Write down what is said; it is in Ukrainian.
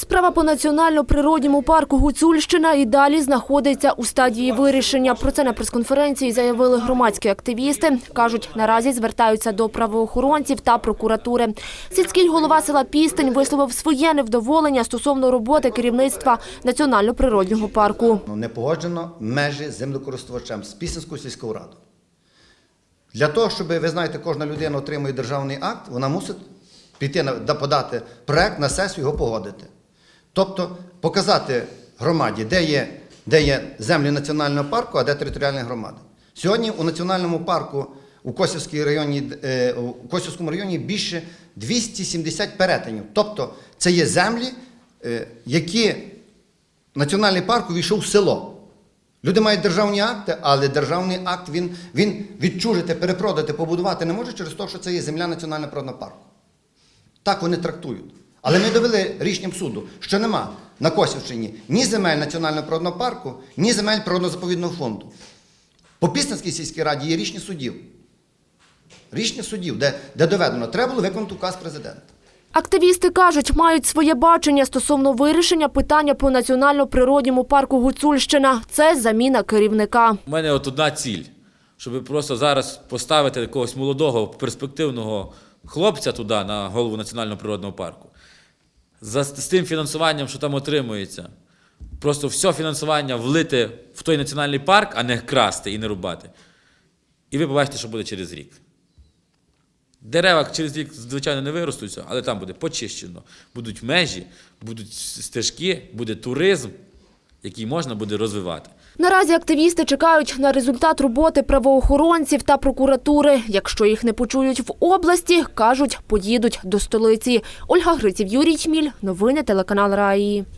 Справа по національно-природньому парку Гуцульщина і далі знаходиться у стадії вирішення. Про це на прес-конференції заявили громадські активісти. Кажуть, наразі звертаються до правоохоронців та прокуратури. Сільський голова села Пістень висловив своє невдоволення стосовно роботи керівництва національно-природнього парку. Ну, Не погоджено межі землекористувачем з Пісенською сільською радою. Для того, щоб ви знаєте, кожна людина отримує державний акт, вона мусить піти на подати проект на сесію його погодити. Тобто показати громаді, де є, де є землі національного парку, а де територіальні громади. Сьогодні у національному парку у Косівській районі, е, у Косівському районі більше 270 перетинів. Тобто це є землі, е, які національний парк увійшов в село. Люди мають державні акти, але державний акт він, він відчужити, перепродати, побудувати не може через те, що це є земля національного природного парку. Так вони трактують. Але ми довели рішенням суду, що нема на Косівщині ні земель національного природного парку, ні земель природно-заповідного фонду. По Пісненській сільській раді є рішення судів. Рішення судів, де, де доведено, треба було виконати указ президента. Активісти кажуть, мають своє бачення стосовно вирішення питання по національно-природньому парку Гуцульщина. Це заміна керівника. У мене от одна ціль, щоб просто зараз поставити якогось молодого, перспективного хлопця туди на голову національного природного парку. За, з тим фінансуванням, що там отримується, просто все фінансування влити в той національний парк, а не красти і не рубати. І ви побачите, що буде через рік. Дерева через рік, звичайно, не виростуться, але там буде почищено. Будуть межі, будуть стежки, буде туризм, який можна буде розвивати. Наразі активісти чекають на результат роботи правоохоронців та прокуратури. Якщо їх не почують в області, кажуть, поїдуть до столиці. Ольга Гриців, Юрій Чміль. Новини телеканал Раї.